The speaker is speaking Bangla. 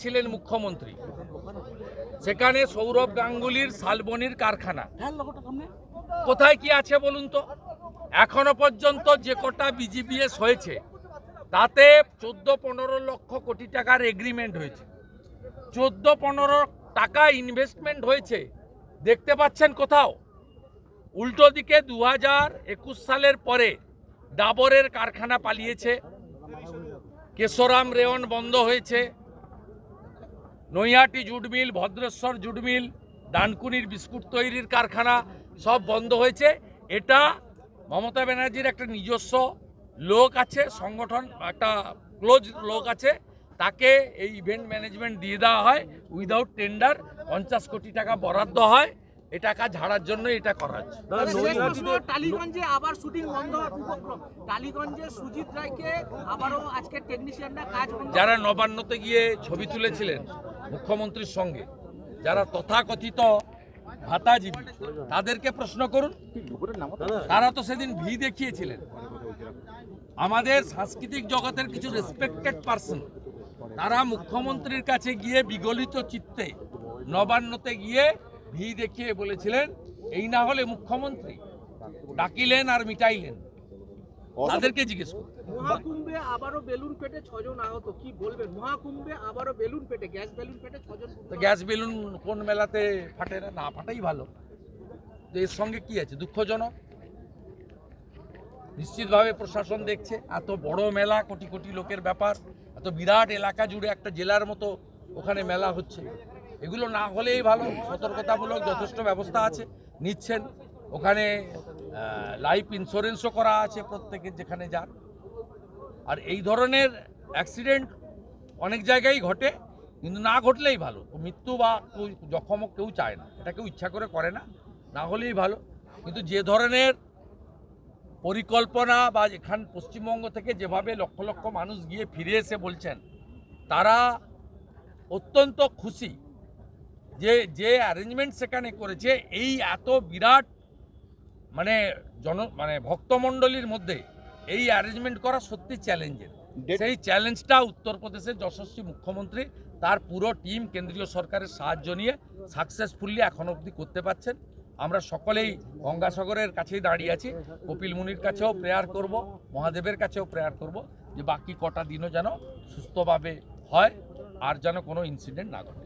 ছিলেন মুখ্যমন্ত্রী। সেখানে সৌরভ গাঙ্গুলির শালবনির কারখানা। কোথায় কি আছে বলুন তো? এখনও পর্যন্ত যে কটা বিজিবিএস হয়েছে তাতে চোদ্দ পনেরো লক্ষ কোটি টাকার এগ্রিমেন্ট হয়েছে। চোদ্দ পনেরো টাকা ইনভেস্টমেন্ট হয়েছে। দেখতে পাচ্ছেন কোথাও? উল্টো দিকে দু হাজার একুশ সালের পরে ডাবরের কারখানা পালিয়েছে। কেশরাম রেওয়ান বন্ধ হয়েছে। Naihati jute mill Bhadreswar jute mill ডানকুনির biscuit তৈরির কারখানা সব বন্ধ হয়েছে। এটা মমতা ব্যানার্জির একটা নিজস্ব লোক আছে সংগঠন একটা ক্লোজ লোক আছে। তাকে এই ইভেন্ট ম্যানেজমেন্ট দিয়ে দেওয়া হয়। উইদাউট টেন্ডার পঞ্চাশ কোটি টাকা বরাদ্দ হয়। এ টাকা ঝাড়ার জন্য এটা করা হচ্ছে। টালিগঞ্জে আবার শুটিং বন্ধ উপক্রম। টালিগঞ্জে সুজিত রায়কে আবারও আজকে টেকনিশিয়ানরা কাজ যারা নবান্নতে গিয়ে ছবি তুলেছিলেন মুখ্যমন্ত্রীর সঙ্গে যারা তথাকথিত ভাতাজীবী, তাদেরকে প্রশ্ন করুন। তারা তো সেদিন ভি দেখিয়েছিলেন। আমাদের সাংস্কৃতিক জগতের কিছু রেসপেক্টেড পার্সন তারা মুখ্যমন্ত্রীর কাছে গিয়ে বিগলিত চিত্তে নবান্নতে গিয়ে ভি দেখিয়ে বলেছিলেন, এই না হলে মুখ্যমন্ত্রী ডাকিলেন আর মিটাইলেন। তাদেরকে জিজ্ঞেস করুন মহাকুম্ভে আবারও বেলুন পেটে ছজন আহত কি বলবেন? মহাকুম্ভে আবারও বেলুন পেটে গ্যাস বেলুন পেটে ছজন গ্যাস বেলুন কোন মেলাতে ফাটে না? না ফাটাই ভালো। তো এর সঙ্গে কি আছে? দুঃখজনক। নিশ্চিতভাবে প্রশাসন দেখছে এত বড় মেলা কোটি কোটি লোকের ব্যাপার এত বিরাট এলাকা জুড়ে একটা জেলার মতো ওখানে মেলা হচ্ছে। এগুলো না হলেই ভালো সতর্কতামূলক যথেষ্ট ব্যবস্থা আছে নিচ্ছেন। ওখানে লাইফ ইন্স্যুরেন্সও করা আছে প্রত্যেকের যেখানে যান। আর এই ধরনের অ্যাক্সিডেন্ট অনেক জায়গায় ঘটে, কিন্তু না ঘটলেই ভালো। মৃত্যু বা কেউ জখমও কেউ চায় না। এটা কেউ ইচ্ছা করে করে না না হলেই ভালো। কিন্তু যে ধরনের পরিকল্পনা বা এখান পশ্চিমবঙ্গ থেকে যেভাবে লক্ষ লক্ষ মানুষ গিয়ে ফিরে এসে বলছেন, তারা অত্যন্ত খুশি যে যে অ্যারেঞ্জমেন্ট সেখানে করেছে, এই এত বিরাট মানে জন মানে ভক্তমণ্ডলীর মধ্যে এই অ্যারেঞ্জমেন্ট করা সত্যি চ্যালেঞ্জের সেই চ্যালেঞ্জটা উত্তরপ্রদেশের যশস্বী মুখ্যমন্ত্রী তার পুরো টিম কেন্দ্রীয় সরকারের সাহায্য নিয়ে সাকসেসফুলি এখন অবধি করতে পারছেন। আমরা সকলেই গঙ্গাসাগরের কাছেই দাঁড়িয়ে আছি। কপিল মুনির কাছেও প্রেয়ার করব মহাদেবের কাছেও প্রেয়ার করব যে বাকি কটা দিনও যেন সুস্থভাবে হয় আর যেন কোনো ইনসিডেন্ট না ঘটে।